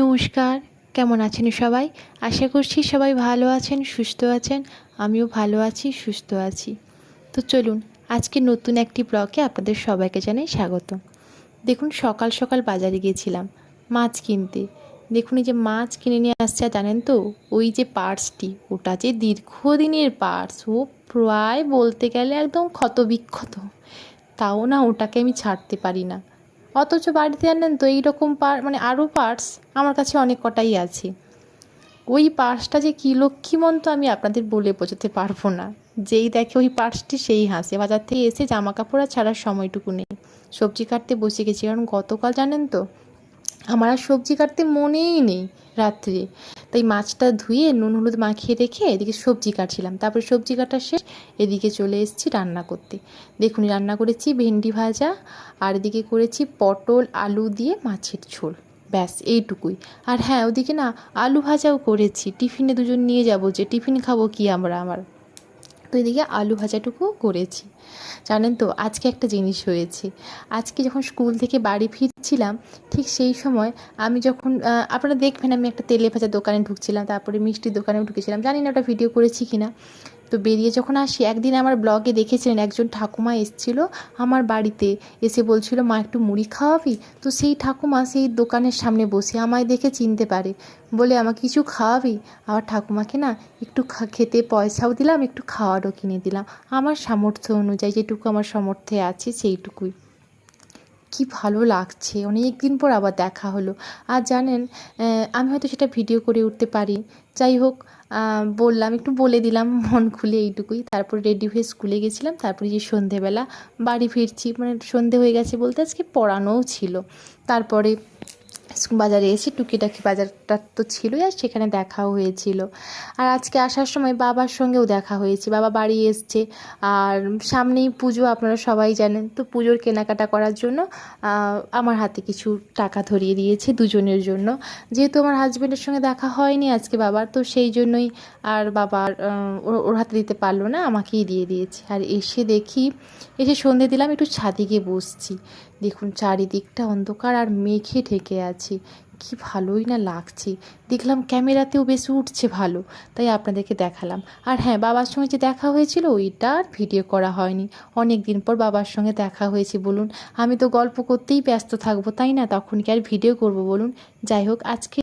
নমস্কার, কেমন আছেন সবাই? আশা করছি সবাই ভালো আছেন, সুস্থ আছেন। আমিও ভালো আছি, সুস্থ আছি। তো চলুন, আজকে নতুন একটি ব্লকে আপনাদের সবাইকে জানাই স্বাগত। দেখুন, সকাল সকাল বাজারে গিয়েছিলাম, মাছ কিনতে। দেখুন, এই যে মাছ কিনে নিয়ে আসছে জানেন তো, ওই যে পার্সটি, ওটা যে দীর্ঘদিনের পার্স, ও প্রায় বলতে গেলে একদম ক্ষতবিক্ষত। তাও না, ওটাকে আমি ছাড়তে পারি না। অথচ বাড়িতে আনেন তো এইরকম পার মানে আরও পার্টস আমার কাছে অনেক কটাই আছে। ওই পার্সটা যে কী লক্ষ্মীমন্ত আমি আপনাদের বলে বোঝাতে পারব না। যেই দেখে ওই পার্টসটি সেই হাসে। বাজার থেকে এসে জামা কাপড় ছাড়ার সময়টুকু নেই। সবজি কাটতে বসে গেছি। কারণ গতকাল জানেন তো, আমার আর সবজি কাটতে মনেই নেই রাত্রে। তাই মাছটা ধুয়ে নুন, হলুদ মাখিয়ে রেখে এদিকে সবজি কাটছিলাম। তারপরে সবজি কাটা শেষ, এদিকে চলে এসেছি রান্না করতে। দেখুন, রান্না করেছি ভেন্ডি ভাজা, আর এদিকে করেছি পটল, আলু দিয়ে মাছের ঝোল। ব্যাস, এইটুকুই। আর হ্যাঁ ওদিকে না, আলু ভাজাও করেছি। টিফিনে দুজন নিয়ে যাব যে, টিফিন খাব কি আমরা আমার? তো এদিকে আলু ভাজাটুকু করেছি। জানেন তো, আজকে একটা জিনিস হয়েছে। আজকে যখন স্কুল থেকে বাড়ি ফিরছিলাম, ঠিক সেই সময় আমি যখন আপনারা দেখবেন আমি একটা তেলে ভাজা দোকানে ঢুকছিলাম, তারপরে মিষ্টির দোকানেও ঢুকেছিলাম। জানি না ওটা ভিডিও করেছি কি না তো বেরিয়ে যখন আসি, একদিন আমার ব্লগে দেখেছিলেন একজন ঠাকুমা এসছিল আমার বাড়িতে। এসে বলছিল, মা, একটু মুড়ি খাওয়াবি? তো সেই ঠাকুমা সেই দোকানের সামনে বসে আমায় দেখে চিনতে পারে। বলে, আমাকে কিছু খাওয়াবি? আবার ঠাকুমাকে, না, একটু খেতে পয়সাও দিলাম, একটু খাওয়ারও কিনে দিলাম। আমার সামর্থ্য অনুযায়ী, যেটুকু আমার সামর্থ্যে আছে, সেইটুকুই। কি ভালো লাগছে। অনেক দিন পর আবার দেখা হলো। আর জানেন আমি হয়তো সেটা ভিডিও করে উঠতে পারি। যাই হোক বললাম, একটু বলে দিলাম, মন খুলে এইটুকুই। তারপর রেডি হয়ে স্কুলে গেছিলাম। তারপরে যে সন্ধেবেলা বাড়ি ফিরছি মানে সন্ধে হয়ে গেছে বলতে আজকে পড়ানোও ছিল। তারপরে বাজারে এসে টুকিটাকি বাজারটা তো ছিলই আর সেখানে দেখাও হয়েছিল। আর আজকে আসার সময় বাবার সঙ্গেও দেখা হয়েছে। বাবা বাড়ি এসছে আর সামনেই পুজো, আপনারা সবাই জানেন। তো পুজোর কেনাকাটা করার জন্য আমার হাতে কিছু টাকা ধরিয়ে দিয়েছে দুজনের জন্য। যেহেতু আমার হাজব্যান্ডের সঙ্গে দেখা হয়নি আজকে বাবার, তো সেই জন্যই আর বাবার ওর হাতে দিতে পারল না, আমাকেই দিয়ে দিয়েছে। আর এসে দেখি, এসে সন্ধে দিলাম, একটু ছাদে গিয়ে বসছি। দেখুন, চারিদিকটা অন্ধকার আর মেঘে ঢেকে আছে। কি ভালোই না লাগছে। দেখলাম ক্যামেরাতেও বেশ উঠছে ভালো, তাই আপনাদেরকে দেখালাম। আর হ্যাঁ বাবার সঙ্গে যে দেখা হয়েছিল, ওইটা আর ভিডিও করা হয়নি। অনেক দিন পর বাবার সঙ্গে দেখা হয়েছে, বলুন। আমি তো গল্প করতেই ব্যস্ত থাকব, তাই না? তখন কি আর ভিডিও করব, বলুন? যাই হোক, আজকে